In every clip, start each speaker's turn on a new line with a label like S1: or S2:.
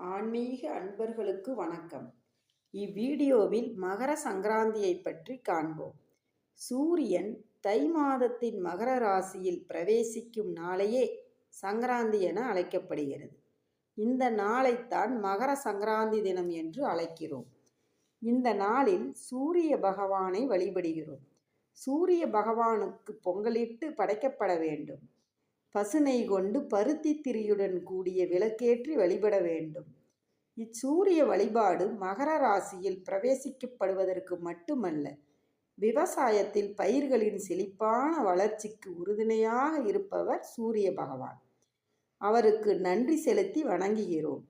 S1: ஆன்மீக அன்பர்களுக்கு வணக்கம். இவ்வீடியோவில் மகர சங்கராந்தியை பற்றி காண்போம். சூரியன் தை மாதத்தின் மகர ராசியில் பிரவேசிக்கும் நாளையே சங்கராந்தி என அழைக்கப்படுகிறது. இந்த நாளைத்தான் மகர சங்கராந்தி தினம் என்று அழைக்கிறோம். இந்த நாளில் சூரிய பகவானை வழிபடுகிறோம். சூரிய பகவானுக்கு பொங்கலிட்டு படைக்கப்பட வேண்டும். பசுனை கொண்டு பருத்தி திரியுடன் கூடிய விளக்கேற்றி வழிபட வேண்டும். இச்சூரிய வழிபாடு மகர ராசியில் பிரவேசிக்கப்படுவதற்கு மட்டுமல்ல விவசாயத்தில் பயிர்களின் செழிப்பான வளர்ச்சிக்கு உறுதுணையாக இருப்பவர் சூரிய பகவான். அவருக்கு நன்றி செலுத்தி வணங்குகிறோம்.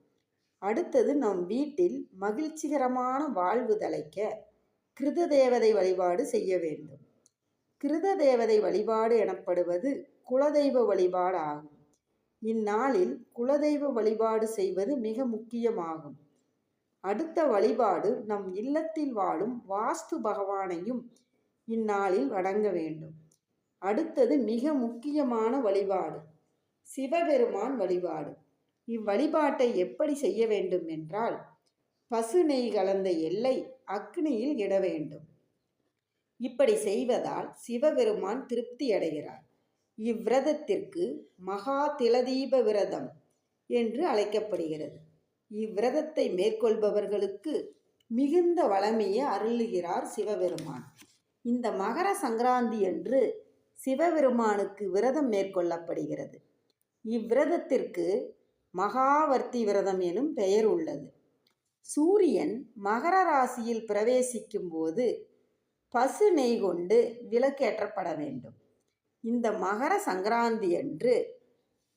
S1: அடுத்தது நம் வீட்டில் மகிழ்ச்சிகரமான வாழ்வு தலைக்க கிருத தேவதை வழிபாடு செய்ய வேண்டும். கிருத தேவதை வழிபாடு எனப்படுவது குலதெய்வ வழிபாடு ஆகும் இந்நாளில் குலதெய்வ வழிபாடு செய்வது மிக முக்கியமாகும். அடுத்த வழிபாடு நம் இல்லத்தில் வாழும் வாஸ்து பகவானையும் இந்நாளில் வணங்க வேண்டும். அடுத்தது மிக முக்கியமான வழிபாடு சிவபெருமான் வழிபாடு. இவ்வழிபாட்டை எப்படி செய்ய வேண்டும் என்றால் பசு நெய் கலந்த எல்லை அக்னியில் இட வேண்டும். இப்படி செய்வதால் சிவபெருமான் திருப்தி அடைகிறார். இவ்விரதத்திற்கு மகா திலதீப விரதம் என்று அழைக்கப்படுகிறது. இவ்விரதத்தை மேற்கொள்பவர்களுக்கு மிகுந்த வளமையை அருளுகிறார் சிவபெருமான். இந்த மகர சங்கராந்தி என்று சிவபெருமானுக்கு விரதம் மேற்கொள்ளப்படுகிறது. இவ்விரதத்திற்கு மகாவர்த்தி விரதம் எனும் பெயர் உள்ளது. சூரியன் மகர ராசியில் பிரவேசிக்கும் போது பசு நெய் கொண்டு விளக்கேற்றப்பட வேண்டும். இந்த மகர சங்கராந்தி அன்று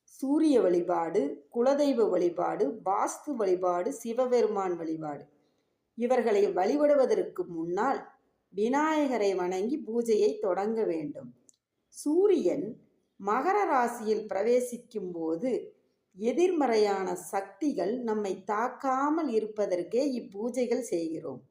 S1: சூரிய வழிபாடு குலதெய்வ வழிபாடு வாஸ்து வழிபாடு சிவபெருமான் வழிபாடு. இவர்களை வழிபடுவதற்கு முன்னால் விநாயகரை வணங்கி பூஜையை தொடங்க வேண்டும். சூரியன் மகர ராசியில் பிரவேசிக்கும் போது எதிர்மறையான சக்திகள் நம்மை தாக்காமல் இருப்பதற்கே இப்பூஜைகள் செய்கிறோம்.